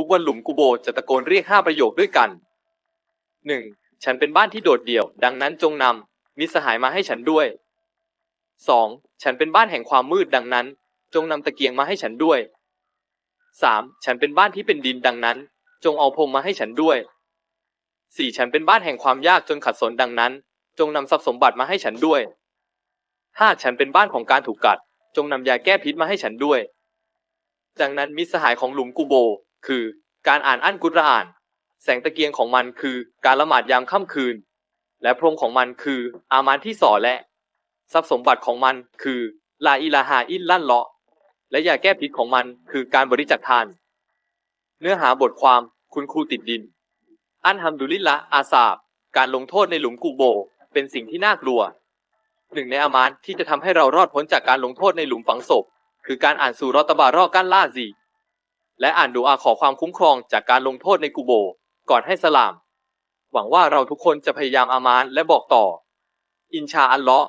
ทุกวันหลุมกูโบจะตะโกนเรียกห้าประโยคด้วยกันหนึ่งฉันเป็นบ้านที่โดดเดี่ยว ดังนั้นจงนำมิสหายมาให้ฉันด้วยสองฉันเป็นบ้านแห่งความมืดดังนั้น จงนำตะเกียงมาให้ฉันด้วยสามฉันเป็นบ้านที่เป็นดินดังนั้น จงเอาพรมมาให้ฉันด้วยสี่ฉันเป็นบ้านแห่งความยากจนขัดสนดังนั้น จงนำทรัพย์สมบัติมาให้ฉันด้วยห้าฉันเป็นบ้านของการถูกกัด จงนำยาแก้พิษมาให้ฉันด้วย ดังนั้นมิสหายของหลุมกูโบ คือการอ่านอั้นกุรอาน แสงตะเกียงของมันคือการละหมาดยามค่ำคืน และพรมของมันคืออามานที่สอและ ทรัพย์สมบัติของมันคือลาอิลาฮาอิลลั่นเลาะ และยาแก้พิษของมันคือการบริจาคทาน เนื้อหาบทความคุณครูติดดิน อันฮัมดุลิลละอาซาบ การลงโทษในหลุมกูโบ เป็นสิ่งที่น่ากลัว หนึ่งในอามานที่จะทำให้เรารอดพ้นจากการลงโทษในหลุมฝังศพ คือการอ่านสูรอตะบารอกั้นล่าซี และอ่านดูอาขอความคุ้มครองจากการลงโทษในกูโบ ก่อนให้สลาม หวังว่าเราทุกคนจะพยายามอามานและบอกต่อ อินชาอัลเลาะห์